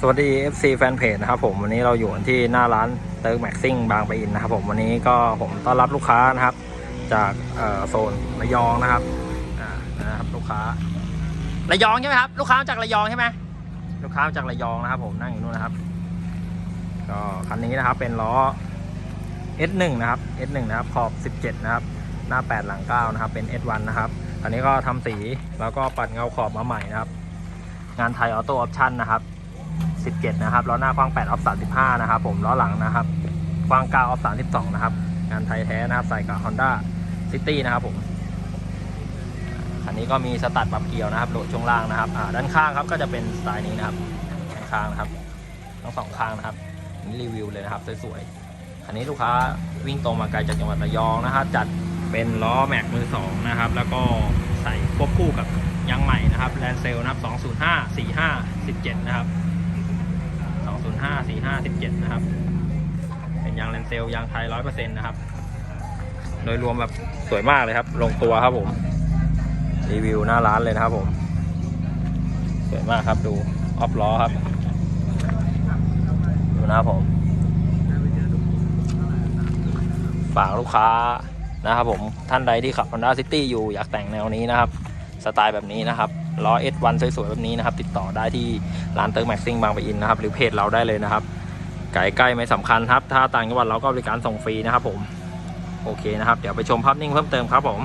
สวัสดี FC แฟนเพจนะครับผมวันนี้เราอยู่ที่หน้าร้านเติร์กแม็กซิ่งบางปะอินนะครับผมวันนี้ก็ผมต้อนรับลูกค้านะครับ จากโซนระยองนะครับนะครับลูกค้าระยองใช่ไหมครับลูกค้ามาจากระยองใช่ไหมลูกค้ามาจากระยองนะครับ ผมนั่งอยู่นู่นนะครับ ก็คันนี้นะครับเป็นล้อ S1 นะครับ S1 นะครับขอบ 17 นะครับ หน้า 8 หลัง 9 นะครับ เป็น S1 นะครับอันนี้ก็ทำสีแล้วก็ปัดเงาขอบมาใหม่นะครับ งานไทยออโต้ออปชั่นนะครับ 17 นะครับล้อหน้ากว้าง8ออฟ35 นะครับผมล้อหลังนะครับกว้าง9ออฟ32 นะครับ งานไทยแท้นะครับใส่กับ Honda City นะครับผมคันนี้ก็มีสตัดปรับเกียวนะครับโหลดช่วงล่างนะครับด้านข้างครับก็จะเป็นสไตล์นี้นะครับด้านข้างนะครับทั้งสองข้างนะครับนี่รีวิวเลยนะครับสวยๆคันนี้ลูกค้าวิ่งตรงมาไกลจากจังหวัดระยองนะครับจัดเป็นล้อแม็กมือสองนะครับ แล้วก็ใส่ควบคู่กับยางใหม่นะครับแลนเซลนะครับ205 45 17 นะครับ 205 45 17 นะครับ เป็นยางแลนเซลยางไทย 100%นะครับ โดยรวมแบบสวยมากเลยครับ ลงตัวครับผม รีวิวหน้าร้านเลยนะครับผม สวยมากครับดู ออฟล้อครับ ดูนะครับผม ฝากลูกค้านะครับผม ท่านใดที่ขับ Honda City อยู่อยากแต่งแนวนี้นะครับ สไตล์แบบนี้นะครับ ล้อ S1 สวยๆแบบนี้นะครับ ติดต่อได้ที่ร้านเติร์กแม็กซิ่งบางปะอินนะครับ หรือเพจเราได้เลยนะครับไกลใกล้ไม่สำคัญครับ ถ้าต่างจังหวัดเราก็บริการส่งฟรีนะครับผม โอเคนะครับ เดี๋ยวไปชมภาพนิ่งเพิ่มเติมครับผม